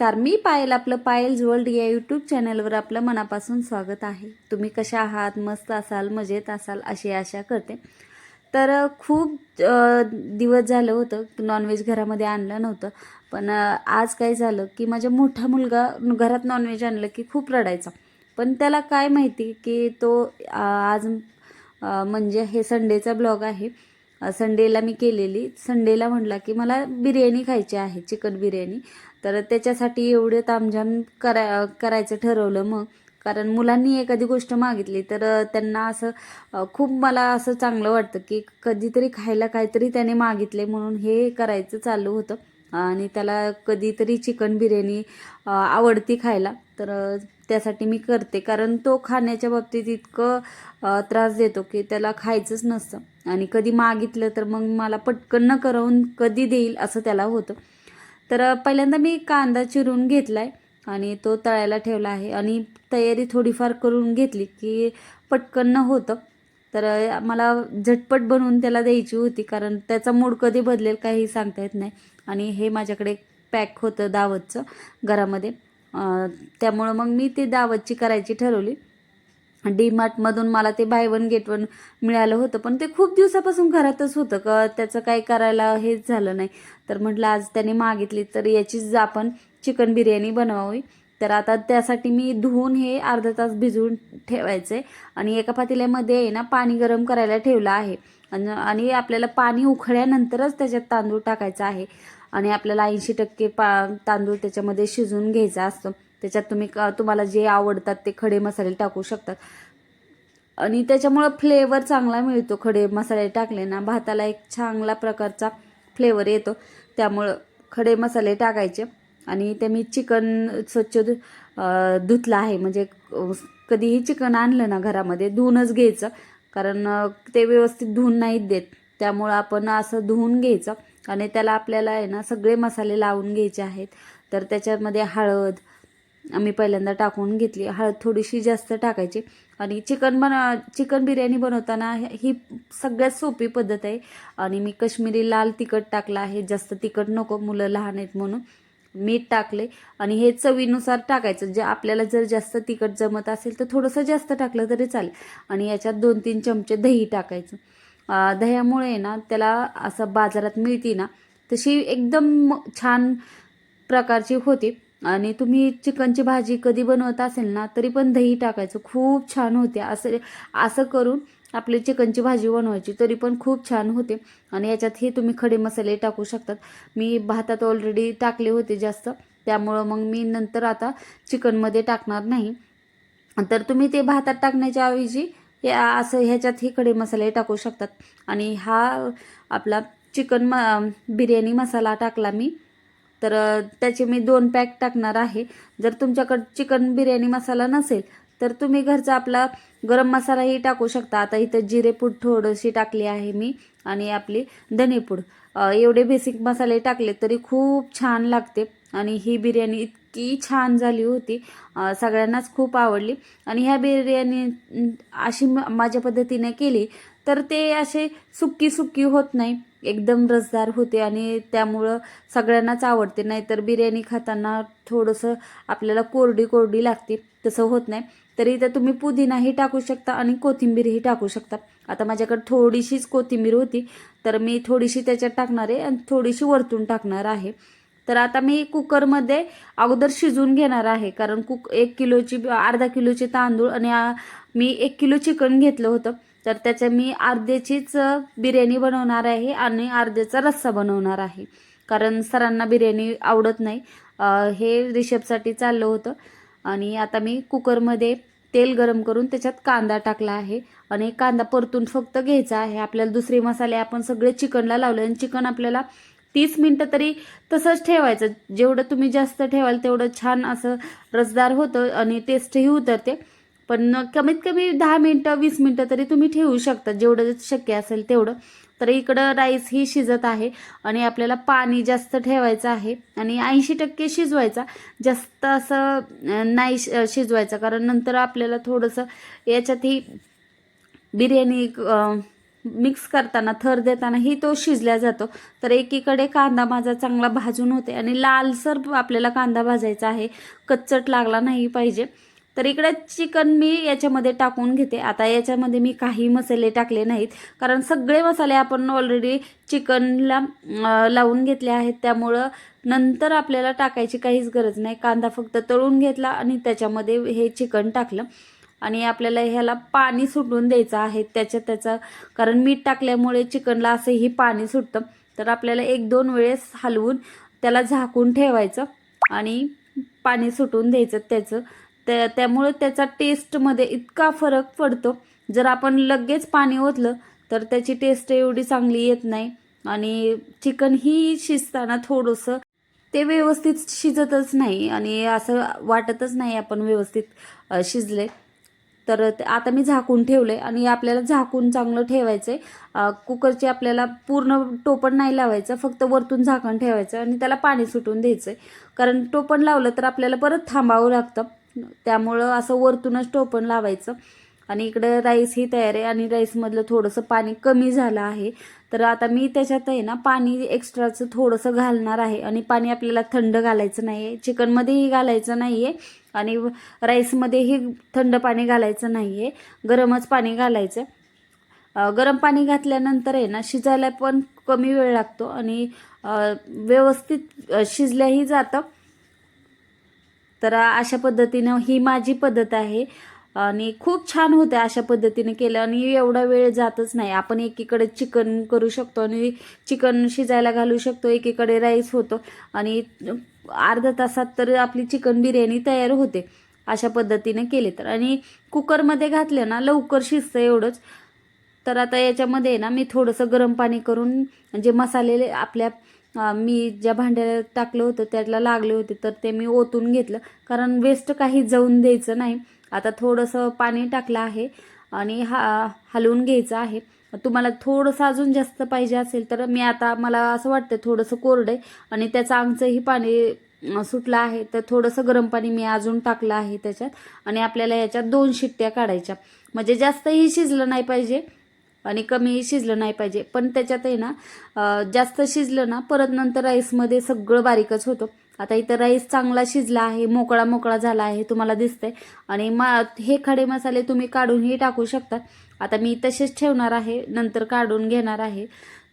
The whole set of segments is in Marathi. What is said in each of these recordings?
नमस्कार मी पायल आपलं पायल वर्ल्ड या यूट्यूब चॅनलवर आपलं मनापासून स्वागत आहे. तुम्ही कशा आहात? मस्त असाल मजेत असाल अशी आशा करते. तर खूप दिवस झालं होतं नॉनव्हेज घरामध्ये आणलं नव्हतं पण आज काय झालं की माझ्या मोठा मुलगा घरात नॉनव्हेज आणलं की खूप रडायचा. पण त्याला काय माहिती की तो आज म्हणजे हे संडेचा ब्लॉग आहे. संडेला मी केलेली. संडेला म्हटला की मला बिर्याणी खायची आहे चिकन बिर्याणी. तर त्याच्यासाठी एवढे तामझाम करा करायचं ठरवलं मग. कारण मुलांनी एखादी गोष्ट मागितली तर त्यांना असं खूप मला असं चांगलं वाटतं की कधीतरी खायला काहीतरी त्याने मागितले म्हणून हे करायचं चालू होतं. आणि त्याला कधीतरी चिकन बिर्याणी आवडती खायला. तर त्यासाठी मी करते. कारण तो खाण्याच्या बाबतीत इतकं त्रास देतो की त्याला खायचंच नसतं. आणि कधी मागितलं तर मग मला पटकन न करवून कधी देईल असं त्याला होतं. तर पहिल्यांदा मी कांदा चिरून घेतला आहे आणि तो तळायला ठेवला आहे. आणि तयारी थोडीफार करून घेतली की पटकन न होतं. तर मला झटपट बनवून त्याला द्यायची होती. कारण त्याचा मूड कधी बदलेल काही सांगता येत नाही. आणि हे माझ्याकडे पॅक होतं दावतचं घरामध्ये. त्यामुळं मग मी ते दावतची करायची ठरवली. डी मार्टमधून मला ते बाय वन गेट वन मिळालं होतं पण ते खूप दिवसापासून घरातच होतं का त्याचं काय करायला हेच झालं नाही. तर म्हटलं आज त्याने मागितली तर याचीच आपण चिकन बिर्याणी बनवावी. तर आता त्यासाठी मी धुवून हे अर्धा तास भिजवून ठेवायचं. आहे आणि एका पातेल्यामध्ये आहे ना पाणी गरम करायला ठेवलं आहे. आणि आणि आपल्याला पाणी उखळल्यानंतरच त्याच्यात तांदूळ टाकायचा आहे. आणि आपल्याला ऐंशी टक्के पा तांदूळ त्याच्यामध्ये शिजवून घ्यायचा असतो. त्याच्यात तुम्ही तुम्हाला जे आवडतात ते खडे मसाले टाकू शकतात. आणि त्याच्यामुळं फ्लेवर चांगला मिळतो खडे मसाले टाकले ना. भाताला एक चांगला प्रकारचा फ्लेवर येतो. त्यामुळं खडे मसाले टाकायचे. आणि ते मी चिकन स्वच्छ धु धुतलं आहे. म्हणजे कधीही चिकन आणलं ना घरामध्ये धुवूनच घ्यायचं. कारण ते व्यवस्थित धुवून नाहीत देत. त्यामुळं आपण असं धुवून घ्यायचं. आणि त्याला आपल्याला आहे ना सगळे मसाले लावून घ्यायचे आहेत. तर त्याच्यामध्ये हळद आम्ही पहिल्यांदा टाकून घेतली. हळद थोडीशी जास्त टाकायची. आणि चिकन बन चिकन बिर्याणी बनवताना ही सगळ्यात सोपी पद्धत आहे. आणि मी कश्मीरी लाल तिखट टाकलं आहे. जास्त तिखट नको मुलं लहान आहेत म्हणून मीठ टाकले. आणि हे चवीनुसार टाकायचं. जे आपल्याला जर जास्त तिखट जमत असेल तर थोडंसं जास्त टाकलं तरी चालेल. आणि याच्यात दोन तीन चमचे दही टाकायचं. दह्यामुळे ना त्याला असं बाजारात मिळते ना तशी एकदम छान प्रकारची होते. आणि तुम्ही चिकनची भाजी कधी बनवत असेल ना तरी पण दही टाकायचं. खूप छान होते. असं असं करून आपली चिकनची भाजी बनवायची तरी पण खूप छान होते. आणि याच्यातही तुम्ही खडे मसाले टाकू शकतात. मी भातात ऑलरेडी टाकले होते जास्त. त्यामुळं मग मी नंतर आता चिकनमध्ये टाकणार नाही. तर तुम्ही ते भातात टाकण्याच्या ऐवजी हे असं ह्याच्यातही खडे मसाले टाकू शकतात. आणि हा आपला चिकन म बिर्याणी मसाला टाकला मी. तर त्याचे मी दोन पॅक टाकणार आहे. जर तुमच्याकडं चिकन बिर्याणी मसाला नसेल तर तुम्ही घरचा आपला गरम मसालाही टाकू शकता. आता इथं जिरेपूड थोडीशी टाकली आहे मी आणि आपली धनेपूड. एवढे बेसिक मसाले टाकले तरी खूप छान लागते आणि ही बिर्याणी इतकी छान झाली होती. सगळ्यांनाच खूप आवडली. आणि ह्या बिर्याणी अशी म- माझ्या पद्धतीने केली तर ते असे सुक्की सुक्की होत नाही. एकदम रसदार होते आणि त्यामुळं सगळ्यांनाच आवडते. नाहीतर बिर्याणी खाताना थोडंसं आपल्याला कोरडी कोरडी लागते. तसं होत नाही. तरी इथं तुम्ही पुदिनाही टाकू शकता आणि कोथिंबीरही टाकू शकता. आता माझ्याकडे थोडीशीच कोथिंबीर होती. तर मी थोडीशी त्याच्यात टाकणार आहे आणि थोडीशी वरतून टाकणार आहे. तर आता मी कुकरमध्ये अगोदर शिजवून घेणार आहे. कारण कुक एक किलोची अर्धा किलोचे तांदूळ आणि मी एक किलो चिकन घेतलं होतं. तर त्याच्या मी अर्ध्याचीच बिर्याणी बनवणार आहे आणि अर्ध्याचा रस्सा बनवणार आहे. कारण सरांना बिर्याणी आवडत नाही. हे रिषभसाठी चाललं होतं. आणि आता मी कुकरमध्ये तेल गरम करून त्याच्यात कांदा टाकला आहे. आणि कांदा परतून फक्त घ्यायचा आहे. आपल्याला दुसरे मसाले आपण सगळे चिकनला लावले आणि चिकन आपल्याला तीस मिनटं तरी तसंच ठेवायचं. जेवढं तुम्ही जास्त ठेवाल तेवढं छान असं रसदार होतं आणि टेस्टही उतरते. पण कमीत कमी दहा मिनटं वीस मिनटं तरी तुम्ही ठेवू शकता. जेवढं शक्य असेल तेवढं. तर इकडं राईस ही शिजत आहे आणि आपल्याला पाणी जास्त ठेवायचं आहे आणि ऐंशी टक्के शिजवायचा. जास्त असं नाही शिजवायचं. कारण नंतर आपल्याला थोडंसं याच्यातही बिर्याणी मिक्स करताना थर देतानाही तो शिजला जातो. तर एकीकडे कांदा माझा चांगला भाजून होते आणि लालसर आपल्याला कांदा भाजायचा आहे. कच्चट लागला नाही पाहिजे. तर इकडे चिकन मी याच्यामध्ये टाकून घेते. आता याच्यामध्ये मी काही मसाले टाकले नाहीत. कारण सगळे मसाले आपण ऑलरेडी चिकनला लावून घेतले आहेत. त्यामुळं नंतर आपल्याला टाकायची काहीच गरज नाही. कांदा फक्त तळून घेतला आणि त्याच्यामध्ये हे चिकन टाकलं. आणि आपल्याला ह्याला पाणी सुटून द्यायचं आहे त्याच्या त्याचं कारण मीठ टाकल्यामुळे चिकनला असंही पाणी सुटतं. तर आपल्याला एक दोन वेळेस हलवून त्याला झाकून ठेवायचं आणि पाणी सुटून द्यायचं त्याचं. त्या त्यामुळे त्याचा टेस्टमध्ये इतका फरक पडतो. जर आपण लगेच पाणी ओतलं तर त्याची टेस्ट एवढी चांगली येत नाही. आणि चिकन ही शिजताना थोडंसं ते व्यवस्थित शिजतच नाही आणि असं वाटतच नाही आपण व्यवस्थित शिजले. तर ते- आता मी झाकून ठेवलं आहे आणि आपल्याला झाकून चांगलं ठेवायचं आहे कुकरचे आपल्याला पूर्ण टोपण नाही लावायचं फक्त वरतून झाकण ठेवायचं आणि त्याला पाणी सुटून द्यायचं आहे कारण टोपण लावलं तर आपल्याला परत थांबावं लागतं. त्यामुळं असं वरतूनच टोपण लावायचं. आणि इकडं राईस ही तयार आहे आणि राईसमधलं थोडंसं पाणी कमी झालं आहे. तर आता मी त्याच्यात आहे ना पाणी एक्स्ट्राचं थोडंसं घालणार आहे. आणि पाणी आपल्याला थंड घालायचं नाही आहे चिकनमध्येही घालायचं नाही आहे आणि राईसमध्येही थंड पाणी घालायचं नाही आहे गरमच पाणी घालायचं. गरम पाणी घातल्यानंतर आहे ना शिजायला पण कमी वेळ लागतो आणि व्यवस्थित शिजल्याही जातं. तर अशा पद्धतीनं ही माझी पद्धत आहे. आणि खूप छान होते अशा पद्धतीने केलं आणि एवढा वेळ जातच नाही. आपण एकीकडे चिकन करू शकतो आणि चिकन शिजायला घालू शकतो. एकीकडे राईस होतो. आणि अर्धा तासात तर आपली चिकन बिर्याणी तयार होते. अशा पद्धतीने केले तर. आणि कुकरमध्ये घातलं ना लवकर शिजतं एवढंच. तर आता याच्यामध्ये ना मी थोडंसं गरम पाणी करून जे मसाले आपल्या मी ज्या भांड्याला टाकलं होतं त्याला लागले होते तर ते मी ओतून घेतलं. कारण वेस्ट काही जाऊन द्यायचं नाही. आता थोडंसं पाणी टाकलं आहे आणि हा हलवून घ्यायचं आहे. तुम्हाला थोडंसं अजून जास्त पाहिजे असेल तर मी आता मला असं वाटतं थोडंसं कोरडं आहे आणि त्याचं आमचंही पाणी सुटलं आहे. तर थोडंसं गरम पाणी मी अजून टाकलं आहे त्याच्यात आणि आपल्याला याच्यात दोन शिट्ट्या काढायच्या. म्हणजे जास्तही शिजलं नाही पाहिजे आणि कमीही शिजलं नाही पाहिजे. पण त्याच्यात आहे ना जास्त शिजलं ना परत नंतर राईसमध्ये सगळं बारीकच होतं. आता इथं राईस चांगला शिजला आहे मोकळा मोकळा झाला आहे तुम्हाला दिसतंय. आणि मा हे खडे मसाले तुम्ही काढूनही टाकू शकता. आता मी तसेच ठेवणार आहे नंतर काढून घेणार आहे.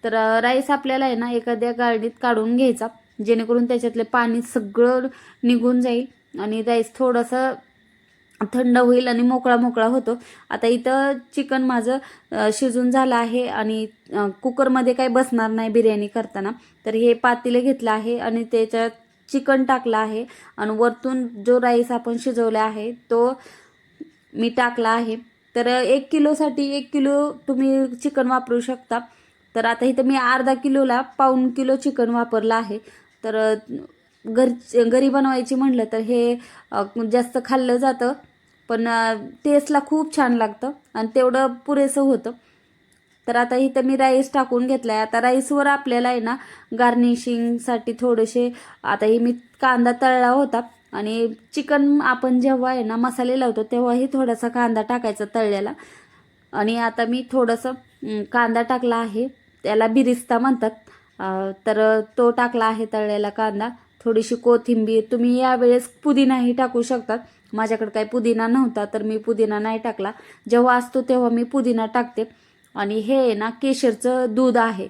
तर राईस आपल्याला आहे ना एखाद्या गाळणीत काढून घ्यायचा. जेणेकरून त्याच्यातले पाणी सगळं निघून जाईल आणि राईस थोडासा थंड होईल आणि मोकळा मोकळा होतो. आता इथं चिकन माझं शिजून झालं आहे आणि कुकरमध्ये काही बसणार नाही बिर्याणी करताना. तर हे पातेलं घेतलं आहे आणि त्याच्यात चिकन टाकलं आहे आणि वरतून जो राईस आपण शिजवला आहे तो मी टाकला आहे. तर एक किलोसाठी एक किलो तुम्ही चिकन वापरू शकता. तर आता इथं मी अर्धा किलोला पाऊण किलो चिकन वापरलं आहे. तर घर घरी बनवायची म्हटलं तर हे जास्त खाल्लं जातं. पण टेस्टला खूप छान लागतं आणि तेवढं पुरेसं होतं. तर आता इथं मी राईस टाकून घेतला आहे आता राईसवर आपल्याला आहे ना गार्निशिंगसाठी थोडेसे आता हे मी कांदा तळला होता आणि चिकन आपण जेव्हा आहे ना मसाले लावतो तेव्हाही थोडासा कांदा टाकायचा तळलेला. आणि आता मी थोडंसं कांदा टाकला आहे. त्याला बिरिस्ता म्हणतात. तर तो टाकला आहे तळलेला कांदा. थोडीशी कोथिंबीर. तुम्ही यावेळेस पुदिनाही टाकू शकतात माझ्याकडे काही पुदिना नव्हता तर मी पुदिना नाही टाकला. जेव्हा असतो तेव्हा मी पुदिना टाकते. आणि हे आहे ना केशरचं दूध आहे.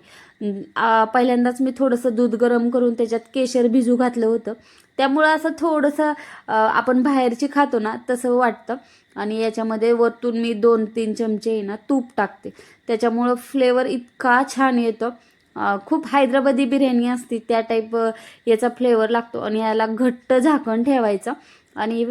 पहिल्यांदाच मी थोडंसं दूध गरम करून त्याच्यात केशर भिजू घातलं होतं. त्यामुळं असं थोडंसं आपण बाहेरची खातो ना तसं वाटतं. आणि याच्यामध्ये वरतून मी दोन तीन चमचे आहे ना तूप टाकते. त्याच्यामुळं फ्लेवर इतका छान येतो. खूप हैदराबादी बिर्याणी असते त्या टाईप याचा फ्लेवर लागतो. आणि याला घट्ट झाकण ठेवायचं. आणि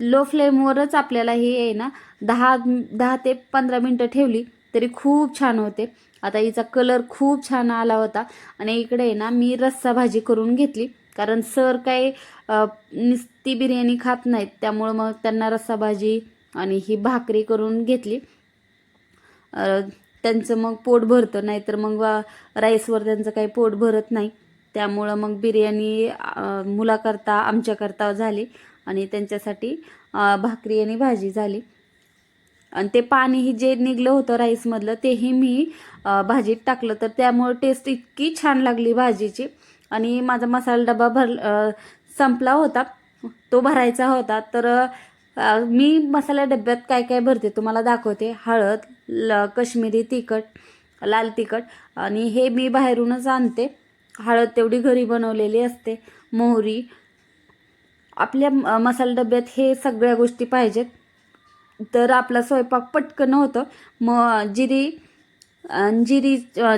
लो फ्लेमवरच आपल्याला हे आहे ना दहा दहा ते पंधरा मिनटं ठेवली. तरी खूप छान होते. आता हिचा कलर खूप छान आला होता. आणि इकडे आहे ना मी रस्सा भाजी करून घेतली. कारण सर काही नुसती बिर्याणी खात नाहीत. त्यामुळं मग त्यांना रस्सा भाजी आणि ही भाकरी करून घेतली. त्यांचं मग पोट भरतं. नाहीतर मग राईसवर त्यांचं काही पोट भरत नाही. त्यामुळं मग बिर्याणी मुलाकरता आमच्याकरता झाली. आणि त्यांच्यासाठी भाकरी आणि भाजी झाली. आणि ते पाणीही जे निघलं होतं राईसमधलं तेही मी भाजीत टाकलं. तर त्यामुळे टेस्ट इतकी छान लागली भाजीची. आणि माझा मसाला डबा भर संपला होता. तो भरायचा होता. तर मी मसाला डब्यात काय काय भरते तुम्हाला दाखवते. हळद ल कश्मीरी तिखट लाल तिखट. आणि हे मी बाहेरूनच आणते. हळद तेवढी घरी बनवलेली असते. मोहरी. आपल्या म- मसाला डब्यात हे सगळ्या गोष्टी पाहिजेत. तर आपला स्वयंपाक पटकन होतं. मग जिरी जिरी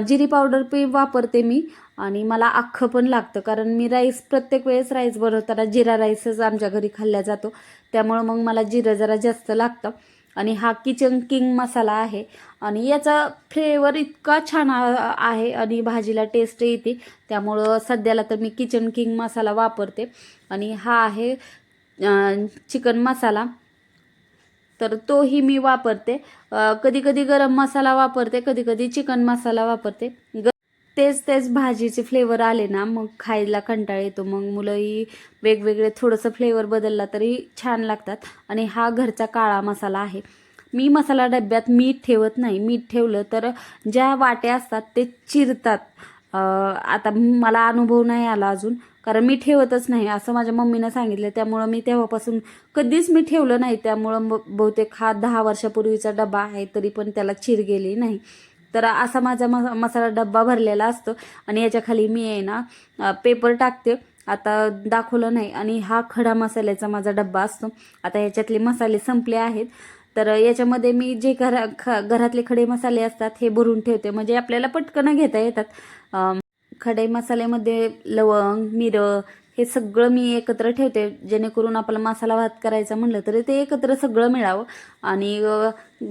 जिरी पावडर पे वापरते मी. आणि मला अख्खं पण लागतं कारण मी राईस प्रत्येक वेळेस राईस बनवताना जिरा राईसच आमच्या घरी खाल्ला जातो. त्यामुळं मग मला जिरं जरा जास्त लागतं. आणि हा किचन किंग मसाला आहे. आणि याचा फ्लेवर इतका छान आहे आणि भाजीला टेस्ट येते. त्यामुळं सध्याला तर मी किचन किंग मसाला वापरते. आणि हा आहे चिकन मसाला. तर तोही मी वापरते. कधी कधी गरम मसाला वापरते कधी कधी चिकन मसाला वापरते. ग तेच तेच भाजीचे फ्लेवर आले ना मग खायला कंटाळ येतो. मग मुलंही वेगवेगळे थोडंसं फ्लेवर बदलला तरी छान लागतात. आणि हा घरचा काळा मसाला आहे. मी मसाला डब्यात मीठ ठेवत नाही. मीठ ठेवलं तर ज्या वाट्या असतात ते चिरतात. आता मला अनुभव नाही आला अजून. कारण मी ठेवतच नाही असं माझ्या मम्मीनं सांगितलं. त्यामुळं मी तेव्हापासून कधीच मी ठेवलं नाही. त्यामुळं बहुतेक हा दहा वर्षापूर्वीचा डबा आहे तरी पण त्याला चिर गेली नाही. तर असा माझा मसा मसाला डब्बा भरलेला असतो आणि याच्या खाली मी आहे ना पेपर टाकते. आता दाखवलं नाही आणि हा खडा मसाल्याचा माझा डब्बा असतो. आता याच्यातले मसाले संपले आहेत. तर याच्यामध्ये मी जे घरा ख घरातले खडे मसाले असतात हे भरून ठेवते. म्हणजे आपल्याला पटकन घेता येतात. खडे मसाल्यामध्ये लवंग मिरं हे सगळं मी एकत्र ठेवते. जेणेकरून आपला मसाला भात करायचा म्हणलं तरी ते एकत्र सगळं मिळावं. आणि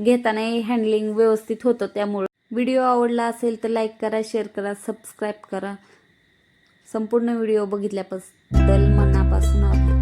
घेतानाही हँडलिंग व्यवस्थित होतं त्यामुळं. व्हिडिओ आवडला असेल तर लाईक करा शेअर करा सबस्क्राईब करा. संपूर्ण व्हिडिओ बघितल्याबद्दल मनापासून आभार.